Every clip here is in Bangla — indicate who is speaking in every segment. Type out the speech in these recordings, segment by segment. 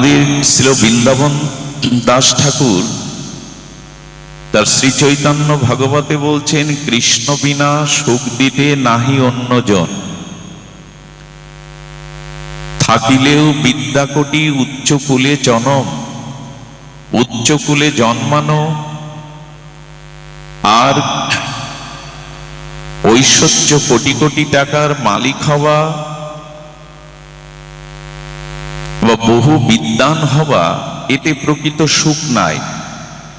Speaker 1: আমাদের ছিল বৃন্দাবন দাস ঠাকুর। তার শ্রী চৈতন্য ভাগবতে বলছেন, কৃষ্ণ বিনা সুখ দিতে নাহি অন্যজন। থাকিলেও বিদ্যাকোটি উচ্চকুলে জনম, উচ্চকুলে জন্মানো। আর ঐশ্বর্য কোটি কোটি টাকার মালিক হওয়া বা বহু বিদ্যান হওয়া, এতে প্রকৃত সুখ নাই।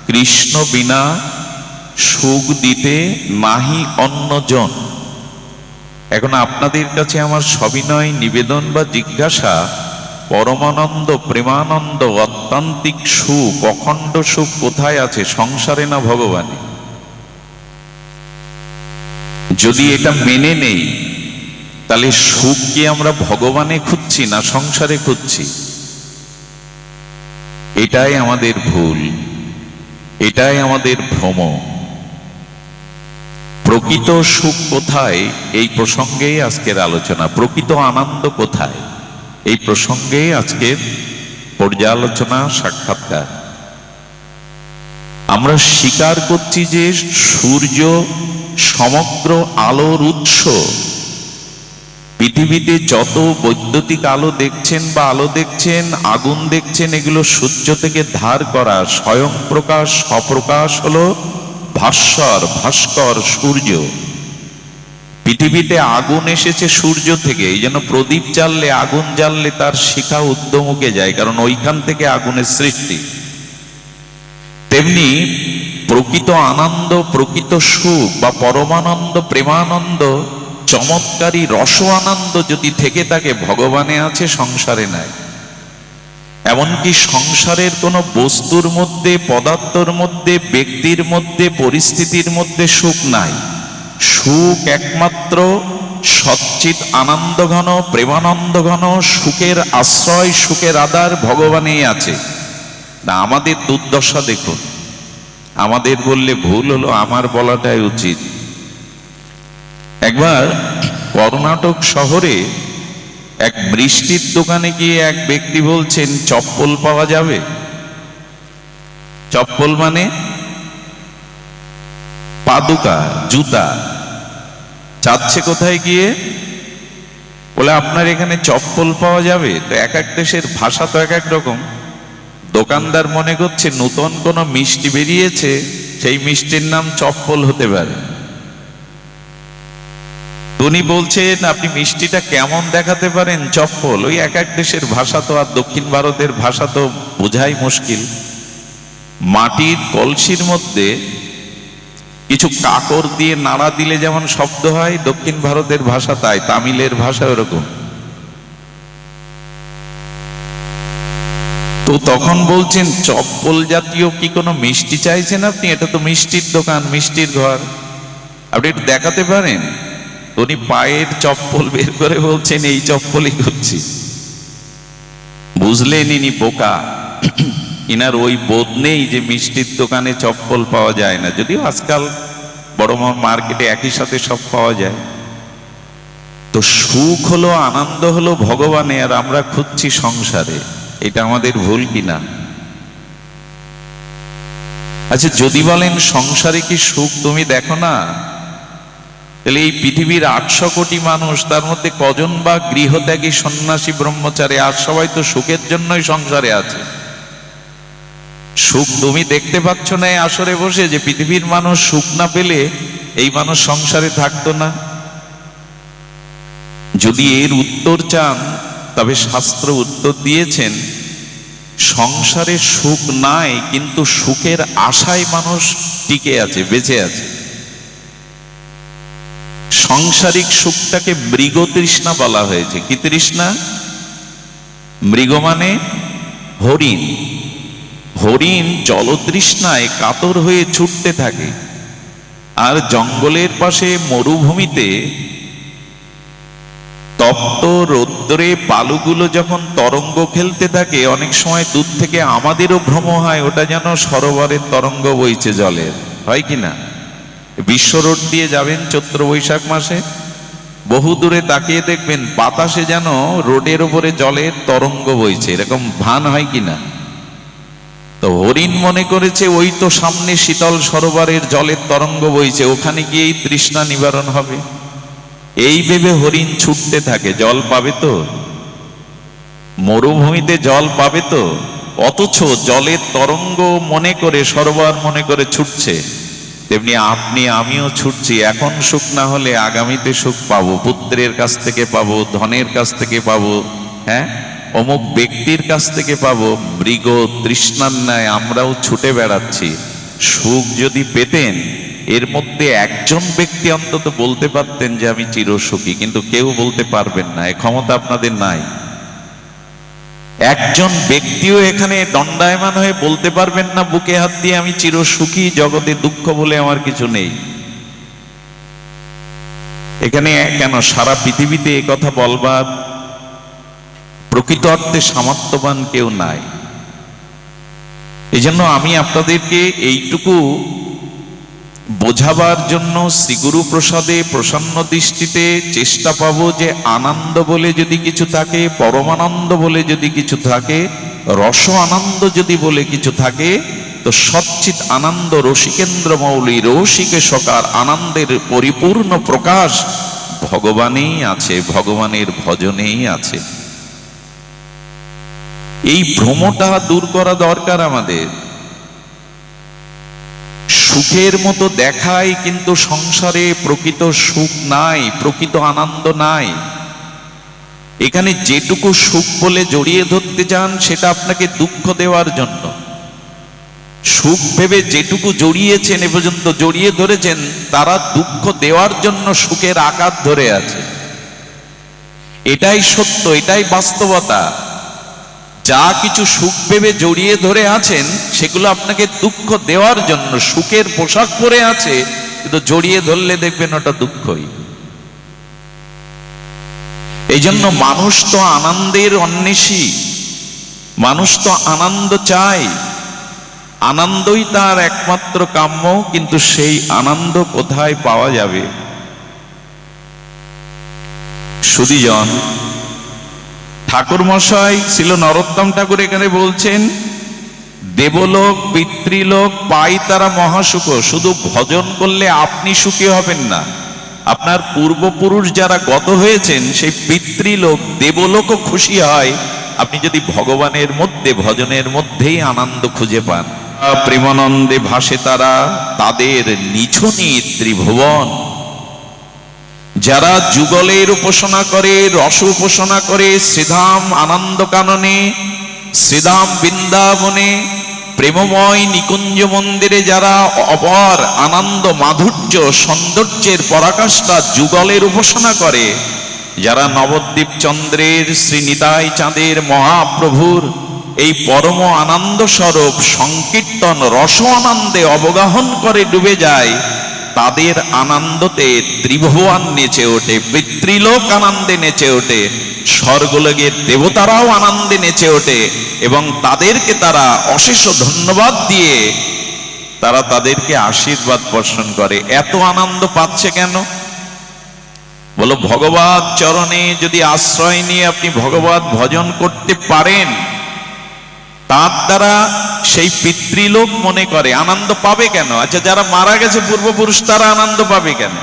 Speaker 1: কৃষ্ণ বিনা সুখ দিতে নাহি অন্যজন। এখন আপনাদের কাছে আমার সবিনয় নিবেদন বা জিজ্ঞাসা, পরমানন্দ, প্রেমানন্দ অত্যান্তিক সুখ, অখণ্ড সুখ কোথায় আছে? সংসারে না ভগবানে? যদি এটা মেনে নেই তাহলে সুখ কি আমরা ভগবানে খুঁজছি না সংসারে খুঁজছি? এটাই আমাদের ভুল। এটাই আমাদের ভ্রম। প্রকৃত সুখ কোথায়? এই প্রসঙ্গেই আজকের আলোচনা। প্রকৃত আনন্দ কোথায়? এই প্রসঙ্গেই আজকের পর্যালোচনা, সাক্ষাৎকার। আমরা স্বীকার করছি যে সূর্য সমগ্র আলোর উৎস পৃথিবীতে যত বৈদ্যুতিক আলো দেখছেন বা আলো দেখছেন, আগুন দেখছেন, এগুলো সূর্য থেকে ধার করা স্বয়ং প্রকাশ স্বপ্রকাশ হলো ভাস্বর, ভাস্কর সূর্য। পৃথিবীতে আগুন এসেছে সূর্য থেকে, এই জন্য প্রদীপ জ্বাললে, আগুন জ্বাললে তার শিখা উদ্যমুখে যায়, কারণ ওইখান থেকে আগুনের সৃষ্টি। তেমনি প্রকৃত আনন্দ, প্রকৃত সুখ বা পরমানন্দ, প্রেমানন্দ চমৎকারী রস আনন্দ যদি থেকে থাকে ভগবানে আছে, সংসারে নাই। এমনকি সংসারের কোনো বস্তুর মধ্যে, পদার্থর মধ্যে, ব্যক্তির মধ্যে, পরিস্থিতির মধ্যে সুখ নাই। সুখ একমাত্র সচ্চিত আনন্দঘন প্রেমানন্দঘন সুখের আশ্রয়, সুখের আধার ভগবানেই আছে। না আমাদের দুর্দশা দেখুন। আমাদের বললে ভুল হলো, আমার বলাটাই উচিত। একবার কর্ণাটক শহরে এক বৃষ্টির দোকানে গিয়ে এক ব্যক্তি বলছেন, চপ্পল পাওয়া যাবে? চপ্পল মানে পাদুকা, জুতা। চাচ্ছে কোথায় গিয়ে? বলে, আপনার এখানে চপ্পল পাওয়া যাবে? তো এক এক দেশের ভাষা তো এক এক রকম। দোকানদার মনে করছে, নতুন কোনো মিষ্টি বেরিয়েছে, সেই মিষ্টির নাম চপ্পল হতে পারে। উনি বলছেন, আপনি মিষ্টিটা কেমন দেখাতে পারেন? চপ্পল। ওই এক এক দেশের ভাষা তো, আর দক্ষিণ ভারতের ভাষা তো বোঝাই মুশকিল। মাটির কলসির মধ্যে কিছু কাকর দিয়ে নাড়া দিলে যেমন শব্দ হয়, দক্ষিণ ভারতের ভাষা তাই, তামিলের ভাষা ওরকম। তো তখন বলছেন, চপ্পল জাতীয় কি কোনো মিষ্টি চাইছেন আপনি? এটা তো মিষ্টির দোকান, মিষ্টির ঘর। আপনি একটু দেখাতে পারেন? উনি পায়ের চপ্পল বের করে বলছেন, এই চপ্পলই করছি বুঝলেন ইনি বোকা। ইনার ওই বোধ নেই যে মিষ্টির দোকানে চপ্পল পাওয়া যায় না। যদিও আজকাল বড় মার্কেটে একই সাথে সব পাওয়া যায়। তো সুখ হলো, আনন্দ হলো ভগবানে, আর আমরা খুঁজছি সংসারে। এটা আমাদের ভুল কিনা? আচ্ছা যদি বলেন, সংসারে কি সুখ তুমি দেখো না? তাহলে এই পৃথিবীর আটশো কোটি মানুষ, তার মধ্যে কজন বা গৃহত্যাগী সন্ন্যাসী, ব্রহ্মচারী, আর সবাই তো সুখের জন্যই সংসারে আছে? সুখ তুমি দেখতে পাচ্ছ না আসরে বসে যে পৃথিবীর মানুষ সুখ না পেলে এই মানুষ সংসারে থাকতো না? যদি এর উত্তর চান, তবে শাস্ত্র উত্তর দিয়েছেন, সংসারে সুখ নাই, কিন্তু সুখের আশায় মানুষ টিকে আছে, বেঁচে আছে। সংসারিক সুখটাকে মৃগ তৃষ্ণা বলা হয়েছে। কি তৃষ্ণা? মৃগ মানে হরিণ। হরিণ জলতৃষ্ণায় কাতর হয়ে ছুটতে থাকে আর জঙ্গলের পাশে মরুভূমিতে তপ্ত রৌদ্রে বালুগুলো যখন তরঙ্গ খেলতে থাকে, অনেক সময় দূর থেকে আমাদেরও ভ্রম হয়, ওটা যেন সরোবরের তরঙ্গ বইছে জলের। হয় কি না? বিশ্ব রোড দিয়ে যাবেন চৈত্র বৈশাখ মাসে। বহু দূরে তাকিয়ে দেখবেন বাতাসে যেন রোডের উপরে জলের তরঙ্গ বইছে। এরকম ভান হয় কিনা? তো হরিণ মনে করেছে, ওই তো সামনে শীতল সরোবরের জলের তরঙ্গ বইছে, ওখানে গিয়েই তৃষ্ণা নিবারণ হবে। এই ভেবে হরিণ ছুটতে থাকে, জল পাবে তো? মরুভূমিতে জল পাবে তো? অথচ জলের তরঙ্গ মনে করে, সরোবর মনে করে ছুটছে। তেমনি আপনি, আমিও ছুটছি। এখন সুখ না হলে আগামীতে সুখ পাবো। পুত্রের কাছ থেকে পাবো, ধনের কাছ থেকে পাবো হ্যাঁ? অমুক ব্যক্তির কাছ থেকে পাবো। মৃগ তৃষ্ণার ন্যায় আমরাও ছুটে বেড়াচ্ছি। সুখ যদি পেতেন, এর মধ্যে একজন ব্যক্তি অন্তত বলতে পারতেন যে আমি চিরসুখী, কিন্তু কেউ বলতে পারবেন না। এ ক্ষমতা আপনাদের নাই। একজন ব্যক্তিও এখানে দণ্ডায়মান হয়ে বলতে পারবেন না, বুকে হাত দিয়ে আমি চির সুখী জগতে দুঃখ বলে আমার কিছু নেই। এখানে কেন সারা পৃথিবীতে এ কথা বলবার প্রকৃত অর্থে সামর্থ্যবান কেউ নাই। এই জন্য আমি আপনাদেরকে এইটুকু বোঝাবার জন্য শ্রীগুরু প্রসাদে প্রসন্ন দৃষ্টিতে চেষ্টা পাবো যে আনন্দ বলে যদি কিছু থাকে, পরমানন্দ বলে যদি কিছু থাকে, রস আনন্দ যদি বলে কিছু থাকে, তো সচ্চিত আনন্দ রসিকেন্দ্র মৌলী রসিকে সকার আনন্দের পরিপূর্ণ প্রকাশ ভগবানেই আছে, ভগবানের ভজনেই আছে। এই ভ্রমটা দূর করা দরকার আমাদের। সুখের মতো দেখায়, কিন্তু সংসারে প্রকৃত সুখ নাই, প্রকৃত আনন্দ নাই। এখানে যেটুকু সুখ বলে জড়িয়ে ধরতে চান, সেটা আপনাকে দুঃখ দেওয়ার জন্য। সুখ ভেবে যেটুকু জড়িয়েছেন, এ পর্যন্ত জড়িয়ে ধরেছেন, তারা দুঃখ দেওয়ার জন্য সুখের আকার ধরে আছে। এটাই সত্য, এটাই বাস্তবতা। যা কিছু সুখ ভেবে জড়িয়ে ধরে আছেন, সেগুলো আপনাকে দুঃখ দেওয়ার জন্য সুখের পোশাক পরে আছে, কিন্তু জড়িয়ে ধরলে দেখবেন ওটা দুঃখই। এই জন্য মানুষ তো আনন্দের অন্বেষী, মানুষ তো আনন্দ চায়। আনন্দই তার একমাত্র কাম্য, কিন্তু সেই আনন্দ কোথায় পাওয়া যাবে? সুদীজন ঠাকুর মশাই ছিল নরোত্তম ঠাকুর এখানে বলছেন, দেবলোক, পিতৃলোক, পাই তারা মহাসুখ, শুধু ভজন করলে আপনি সুখী হবেন না। আপনার পূর্বপুরুষ যারা গত হয়েছেন, সেই পিতৃলোক, দেবলোকও খুশি হয়। আপনি যদি ভগবানের মধ্যে, ভজনের মধ্যেই আনন্দ খুঁজে পান। প্রেমানন্দে ভাসে তারা, তাদের নিছনি ত্রিভুবন। যারা যুগলের উপাসনা করে, রস উপাসনা করে, শ্রীধাম আনন্দ কাননে শ্রীধাম বৃন্দাবনে, প্রেমময় নিকুঞ্জ মন্দিরে যারা অপর আনন্দ মাধুর্য সৌন্দর্যের পরাকাষ্ঠা যুগলের উপাসনা করে, যারা নবদ্বীপ চন্দ্রের, শ্রী নিতাই চাঁদের মহাপ্রভুর এই পরম আনন্দ স্বরূপ সংকীর্তন রস আনন্দে অবগাহন করে ডুবে যায় তাদের আনন্দতে ত্রিভুবন নেচে ওঠে, পিতৃলোক আনন্দে নেচে ওঠে স্বর্গলোকের দেবতারাও আনন্দে নেচে ওঠে এবং তাদেরকে তারা অশেষ ধন্যবাদ দিয়ে তারা তাদেরকে আশীর্বাদ বর্ষণ করে। এত আনন্দ পাচ্ছে কেন? বলো, ভগবত চরণে যদি আশ্রয় নিয়ে আপনি ভগবত ভজন করতে পারেন তার দ্বারা সেই পিতৃলোক মনে করে, আনন্দ পাবে কেন? আচ্ছা যারা মারা গেছে পূর্বপুরুষ, তারা আনন্দ পাবে কেন?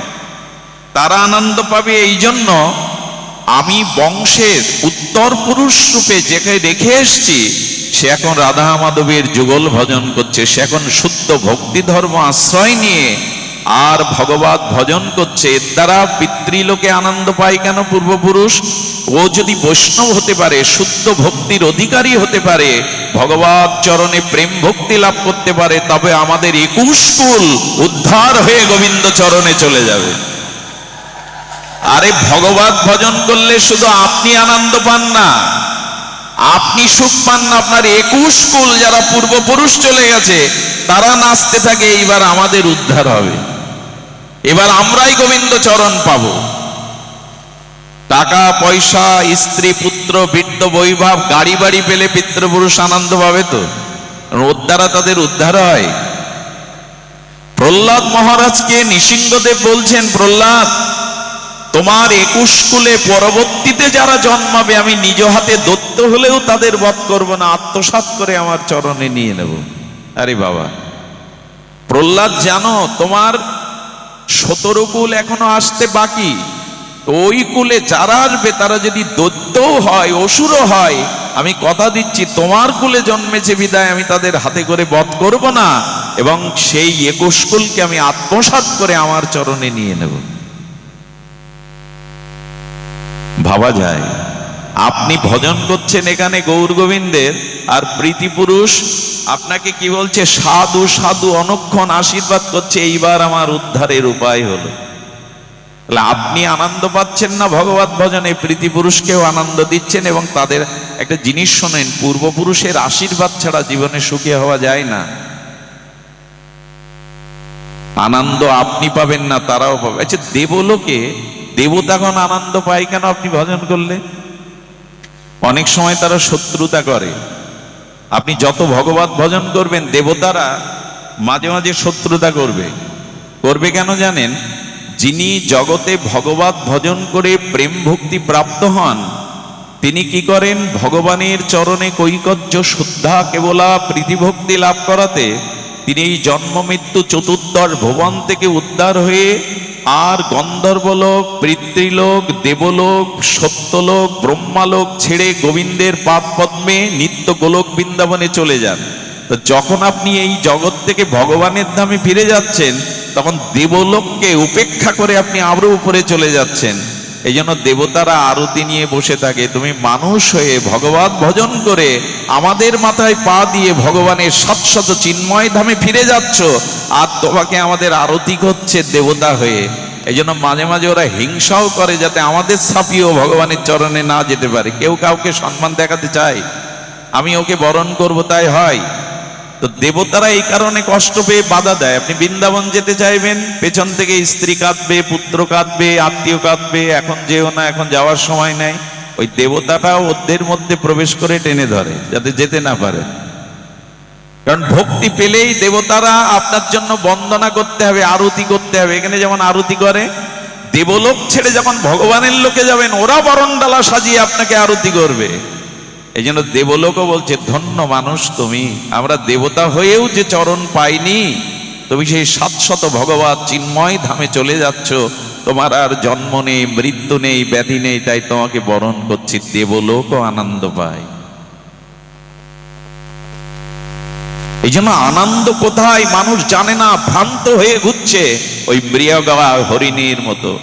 Speaker 1: তারা আনন্দ পাবে এই জন্য আমি বংশের উত্তর পুরুষ রূপে যেখানে রেখে এসছি, সে এখন রাধা মাধবের যুগল ভজন করছে, সে এখন শুদ্ধ ভক্তি ধর্ম আশ্রয় নিয়ে আর ভগবত ভজন করছে, এর দ্বারা পিতৃলোকে আনন্দ পায় কেন পূর্বপুরুষ? ও যদি বৈষ্ণব হতে পারে, শুদ্ধ ভক্তির অধিকারী হতে পারে ভগবত চরণে প্রেম ভক্তি লাভ করতে পারে, তবে আমাদের একুশ কুল উদ্ধার হয়ে গোবিন্দ চরণে চলে যাবে। আরে ভগবত ভজন করলে শুধু আপনি আনন্দ পান না, আপনি সুখ পান না, আপনার একুশ কুল যারা পূর্বপুরুষ চলে গেছে, তারা নাচতে থাকে, এইবার আমাদের উদ্ধার হবে। এবার আমরাই গোবিন্দ চরণ পাব। টাকা, পয়সা, স্ত্রী, পুত্র, বৃদ্ধ, বৈভব, গাড়ি বাড়ি পেলে পিতৃপুরুষ আনন্দ পাবে তো? ওর দ্বারা তাদের উদ্ধার হয়। প্রহ্লাদ মহারাজকে নৃসিংহদেব বলছেন, প্রহ্লাদ, তোমার একুশ কুলে পরবর্তীতে যারা জন্মাবে, আমি নিজ হাতে দত্ত হলেও তাদের বধ করব না, আত্মসাৎ করে আমার চরণে নিয়ে নেব। আরে বাবা, প্রহ্লাদ জানো, তোমার সতেরো কুল এখনও আসতে বাকি। ওই কুলে যারা আসবে, তারা যদি দৈত্যও হয়, অসুরও হয়, আমি কথা দিচ্ছি, তোমার কুলে জন্মেছে বিদায়, আমি তাদের হাতে করে বধ করব না, এবং সেই একুশ কুলকে আমি আত্মসাৎ করে আমার চরণে নিয়ে নেব। ভাবা যায় আপনি ভজন করছেন এখানে গৌর গোবিন্দের, আর প্রীতি পুরুষ আপনাকে কি বলছে? সাধু সাধু, অনক্ষণ আশীর্বাদ করছে, এইবার আমার উদ্ধারের উপায় হলো। তাহলে আপনি আনন্দ পাচ্ছেন না ভগবত ভজনে? প্রীতি পুরুষকেও আনন্দ দিচ্ছেন এবং তাদের একটা জিনিস শোনেন পূর্বপুরুষের আশীর্বাদ ছাড়া জীবনে সুখী হওয়া যায় না। আনন্দ আপনি পাবেন না, তারাও পাবে। আচ্ছা দেবলোকে, দেবতাগণ আনন্দ পায় কেন আপনি ভজন করলে? অনেক সময় তারা শত্রুতা করে। আপনি যত ভগবত ভজন করবেন, দেবতারা মাঝে মাঝে শত্রুতা করবে। করবে কেন জানেন? যিনি জগতে ভগবত ভজন করে প্রেম ভক্তি প্রাপ্ত হন, তিনি কি করেন? ভগবানের চরণে কৈকর্য শুদ্ধা কেবলা প্রীতিভক্তি লাভ করাতে, তিনি এই জন্ম মৃত্যু চতুর্দশ ভুবন থেকে উদ্ধার হয়ে আর গন্ধর্বলোক পিতৃলোক দেবলোক, সত্যলোক, ব্রহ্মালোক ছেড়ে গোবিন্দের পাপ পদ্মে নিত্য গোলক বৃন্দাবনে চলে যান। তো যখন আপনি এই জগৎ থেকে ভগবানের ধামে ফিরে যাচ্ছেন, তখন দেবলোককে উপেক্ষা করে আপনি আরও উপরে চলে যাচ্ছেন। এই জন্য দেবতারা আরতি নিয়ে বসে থাকে। তুমি মানুষ হয়ে ভগবত ভজন করে আমাদের মাথায় পা দিয়ে ভগবানের সৎশত চিন্ময় ধামে ফিরে যাচ্ছ আর তোমাকে আমাদের আরতি করছে দেবতা হয়ে। এই জন্য মাঝে মাঝে ওরা হিংসাও করে যাতে আমাদের ছাপিয়েও ভগবানের চরণে না যেতে পারে। কেউ কাউকে সম্মান দেখাতে চায়। আমি ওকে বরণ করব, তাই হয়। তো দেবতারা এই কারণে কষ্ট পেয়ে বাধা দেয়। আপনি বৃন্দাবন যেতে চাইবেন, পেছন থেকে স্ত্রী কাঁদবে, পুত্র কাঁদবে, আত্মীয় কাঁদবে, এখন যেও না, এখন যাওয়ার সময় নাই। ওই দেবতাটা ওদের মধ্যে প্রবেশ করে টেনে ধরে, যাতে যেতে না পারে। কারণ ভক্তি পেলেই দেবতারা আপনার জন্য বন্দনা করতে হবে, আরতি করতে হবে। এখানে যেমন আরতি করে, দেবলোক ছেড়ে যখন ভগবানের লোকে যাবেন, ওরা বরণডালা সাজিয়ে আপনাকে আরতি করবে। এই জন্য দেবলোকও বলছে, ধন্য মানুষ তুমি। আমরা দেবতা হয়েও যে চরণ পাইনি, তুমি সেই সাতশত ভগবান চিন্ময় ধামে চলে যাচ্ছ। তোমার আর জন্ম নেই, মৃত্যু নেই, ব্যাধি নেই, তাই তোমাকে বরণ করছি। দেবলোকও আনন্দ পায়। এই জন্য আনন্দ কোথায়? মানুষ জানে না, ভ্রান্ত হয়ে ঘুরছে ওই মৃয়গাওয়া হরিণীর মতো।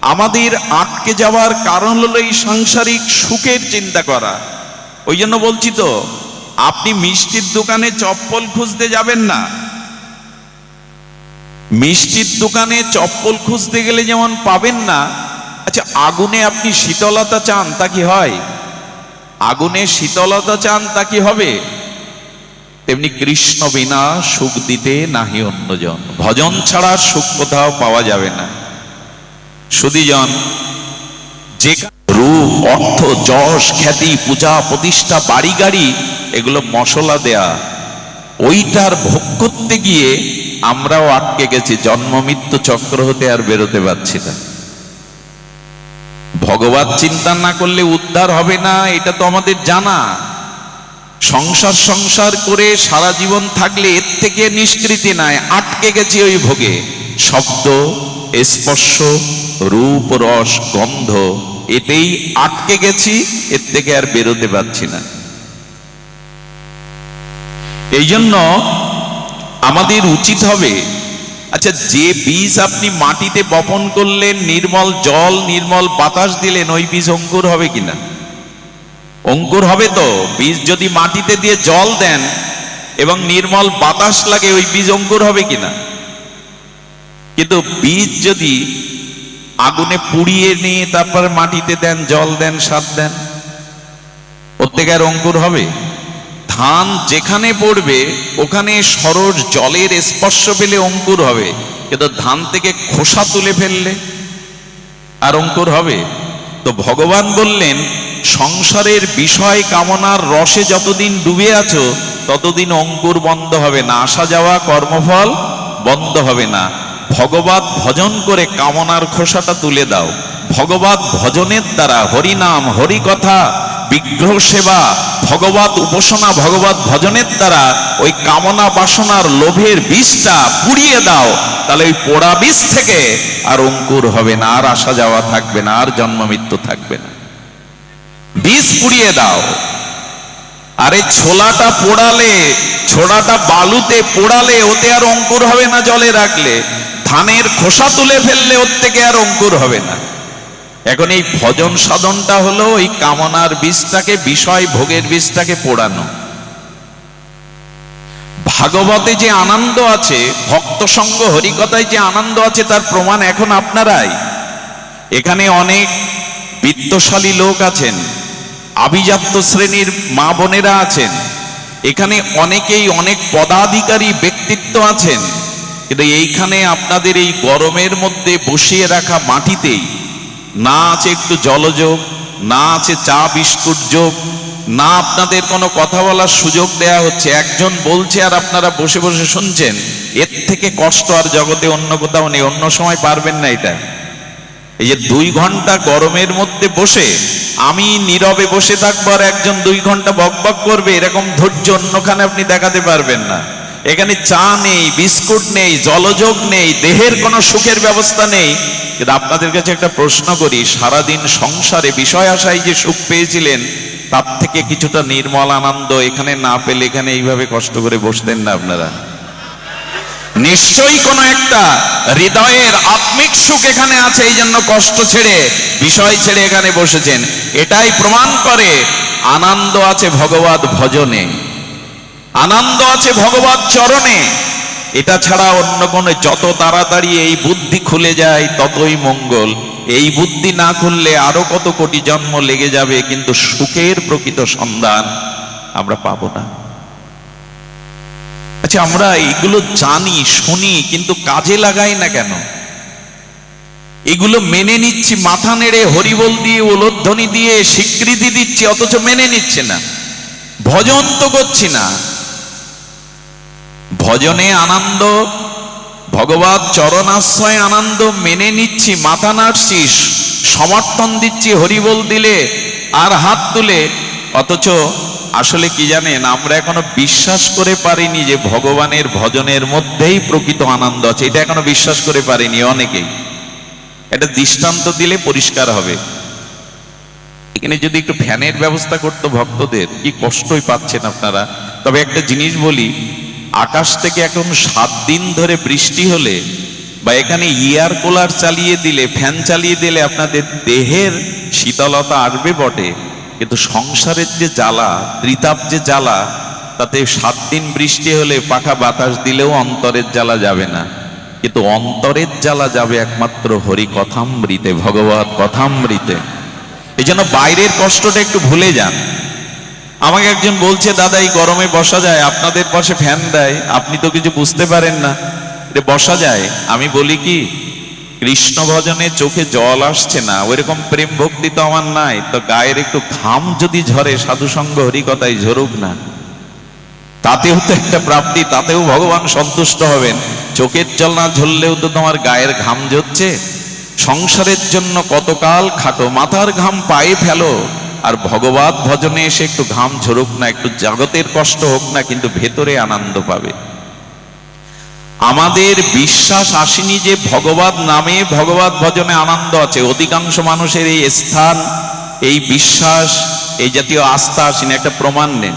Speaker 1: আমাদের আটকে যাওয়ার কারণ হলো এই সাংসারিক সুখের চিন্তা করা। ওই জন্য বলছি তো, আপনি মিষ্টির দোকানে চপ্পল খুঁজতে যাবেন না। মিষ্টির দোকানে চপ্পল খুঁজতে গেলে যেমন পাবেন না আচ্ছা আগুনে আপনি শীতলতা চান তা কি হয়? আগুনে শীতলতা চান তা কি হবে? তেমনি কৃষ্ণ বিনা সুখ দিতে নাহি অন্যজন। ভজন ছাড়া সুখ কোথাও পাওয়া যাবে না। সুদীজন যে রূপ, অর্থ, যশ, খ্যাতি, পূজা, প্রতিষ্ঠা, বাড়ি, গাড়ি, এগুলো মশলা দেয়া। ওইটার ভোগ করতে গিয়ে আমরাও আটকে গেছি, জন্ম, মৃত্যু চক্র হতে আর বেরোতে পারছি না। ভগবত চিন্তা না করলে উদ্ধার হবে না, এটা তো আমাদের জানা। সংসার সংসার করে সারা জীবন থাকলে এর থেকে নিষ্কৃতি নাই, আটকে গেছি ওই ভোগে। শব্দ, স্পর্শ, রূপ, রস, গন্ধ এতেই আটকে গেছি, এর থেকে আর বেরোতে পারছি না। এই জন্য আমাদের উচিত হবে আচ্ছা যে বীজ আপনি মাটিতে বপন করলেন, নির্মল জল, নির্মল বাতাস দিলেন, ওই বীজ অঙ্কুর হবে কিনা অঙ্কুর হবে তো, বীজ যদি মাটিতে দিয়ে জল দেন এবং নির্মল বাতাস লাগে, ওই বীজ অঙ্কুর হবে কিনা কিন্তু বীজ যদি আগুনে পুড়িয়ে নিয়ে তারপর মাটিতে দেন, জল দেন, সার দেন। ওর থেকে আর অঙ্কুর হবে। ধান যেখানে পড়বে, ওখানে সরস জলের স্পর্শ পেলে অঙ্কুর হবে। কিন্তু ধান থেকে খোসা তুলে ফেললে আর অঙ্কুর হবে। তো ভগবান বললেন, সংসারের বিষয় কামনার রসে যতদিন ডুবে আছো, ততদিন অঙ্কুর বন্ধ হবে না। আসা যাওয়া কর্মফল বন্ধ হবে না। ভগবত ভজন করে কামনার খোসাটা তুলে দাও। ভগবত ভজনের দ্বারা হরিনাম, হরিকথা, বিগ্রহ সেবা, ভগবত উপাসনা, ভগবত ভজনের দ্বারা ওই কামনা বাসনার লোভের বীজটা পুড়িয়ে দাও। তাহলে ওই পোড়া বীজ থেকে আর অঙ্কুর হবে না, আর আসা যাওয়া থাকবে না, আর জন্ম মৃত্যু থাকবে না। বীজ পুড়িয়ে দাও। আরে ছোলাটা পোড়ালে ছোড়াটা বালুতে পোড়ালে ওতে আর অঙ্কুর হবে না জলে রাখলে। ধানের খোসা তুলে ফেললে ওর থেকে আর অঙ্কুর হবে না। এখন এই ভজন সাধনটা হলো ওই কামনার বীজটাকে, বিষয় ভোগের বীজটাকে পোড়ানো। ভাগবতে যে আনন্দ আছে, ভক্ত সঙ্গ হরিকথায় যে আনন্দ আছে, তার প্রমাণ এখন আপনারাই। এখানে অনেক বিত্তশালী লোক আছেন, আভিজাত্য শ্রেণির মা বোনেরা আছেন। এখানে অনেকেই অনেক পদাধিকারী ব্যক্তিত্ব আছেন। কিন্তু এইখানে আপনাদের এই গরমের মধ্যে বসিয়ে রাখা মাটিতেই না আছে একটু জলযোগ, না আছে চা বিস্কুট যোগ, না আপনাদের কোনো কথা বলার সুযোগ দেয়া হচ্ছে। একজন বলছে আর আপনারা বসে বসে শুনছেন, এর থেকে কষ্ট আর জগতে অন্য কোথাও নেই, অন্য সময় পারবেন না এটা। এই যে দুই ঘণ্টা গরমের মধ্যে বসে, আমি নীরবে বসে থাকব আর একজন দুই ঘণ্টা বকবক করবে, এরকম ধৈর্য অন্যখানে আপনি দেখাতে পারবেন না। এখানে চা নেই, বিস্কুট নেই, জলযোগ নেই, দেহের কোনো সুখের ব্যবস্থা নেই। কিন্তু আপনাদের কাছে একটা প্রশ্ন করি, সারাদিন সংসারে বিষয় আশায় যে সুখ পেয়েছিলেন, তার থেকে কিছুটা নির্মল আনন্দ এখানে না পেলে এখানে এইভাবে কষ্ট করে বসতেন না আপনারা? নিশ্চয়ই কোনো একটা হৃদয়ের আত্মিক সুখ এখানে আছে, এই জন্য কষ্ট ছেড়ে, বিষয় ছেড়ে এখানে বসেছেন। এটাই প্রমাণ করে আনন্দ আছে ভগবত ভজনে। আনন্দ আছে ভগবত চরণে। এটা ছাড়া অন্য কোনো যত তাড়াতাড়ি এই বুদ্ধি খুলে যায়, ততই মঙ্গল। এই বুদ্ধি না খুললে আরও কত কোটি জন্ম লেগে যাবে, কিন্তু সুখের প্রকৃত সন্ধান আমরা পাবো না। আচ্ছা আমরা এগুলো জানি, শুনি, কিন্তু কাজে লাগাই না কেন? এগুলো মেনে নিচ্ছি, মাথা নেড়ে হরিবল দিয়ে, ওলধ্বনি দিয়ে, স্বীকৃতি দিচ্ছি, অথচ মেনে নিচ্ছে না। ভজন তো করছি না। ভজনে আনন্দ, ভগবত চরণাশ্রয় আনন্দ মেনে নিচ্ছি, মাথা নাড়ছি, সমর্থন দিচ্ছি, হরিবল দিলে আর হাত তুলে। অথচ আসলে কি জানেন, আমরা এখনও বিশ্বাস করে পারিনি যে ভগবানের ভজনের মধ্যেই প্রকৃত আনন্দ আছে। এটা এখনও বিশ্বাস করে পারিনি অনেকেই। এটা দৃষ্টান্ত দিলে পরিষ্কার হবে। এখানে যদি একটু ফ্যানের ব্যবস্থা করতো ভক্তদের, কি কষ্টই পাচ্ছেন আপনারা। তবে একটা জিনিস বলি আকাশ থেকে এখন সাত দিন ধরে বৃষ্টি হলে বা এখানে ইয়ার কুলার চালিয়ে দিলে, ফ্যান চালিয়ে দিলে আপনাদের দেহের শীতলতা আসবে বটে। কিন্তু সংসারের যে জ্বালা ত্রিতাপ যে জ্বালা, তাতে সাত দিন বৃষ্টি হলে পাখা বাতাস দিলেও অন্তরের জ্বালা যাবে না। কিন্তু অন্তরের জ্বালা যাবে একমাত্র হরি কথামৃতে ভগবত কথামৃতে এই জন্য বাইরের কষ্টটা একটু ভুলে যান। আমাকে একজন বলছে, দাদা, এই গরমে বসা যায়? আপনাদের পাশে ফ্যান দেয়। আপনি তো কিছু বুঝতে পারেন না। যে বসা যায়? আমি বলি কি, কৃষ্ণ ভজনে চোখে জল আসছে না। ওইরকম প্রেম ভক্তি তো আমার নাই। তো গায়ের একটু ঘাম যদি ঝরে, সাধুসঙ্গ হরিকতায় ঝরুক না। তাতেও তো একটা প্রাপ্তি, তাতেও ভগবান সন্তুষ্ট হবেন। চোখের জল না ঝরলেও তো তোমার গায়ের ঘাম ঝরছে। সংসারের জন্য কতকাল খাটো, মাথার ঘাম পায়ে ফেলো। আর ভগবত ভজনে এসে একটু ঘাম ঝরুক না, একটু জগতের কষ্ট হোক না, কিন্তু ভেতরে আনন্দ পাবে। আমাদের বিশ্বাস আসেনি যে ভগবত নামে, ভগবত ভজনে আনন্দ আছে। অধিকাংশ মানুষের এই স্থান, এই বিশ্বাস, এই জাতীয় আস্থা আসেনি, একটা প্রমাণ নেন।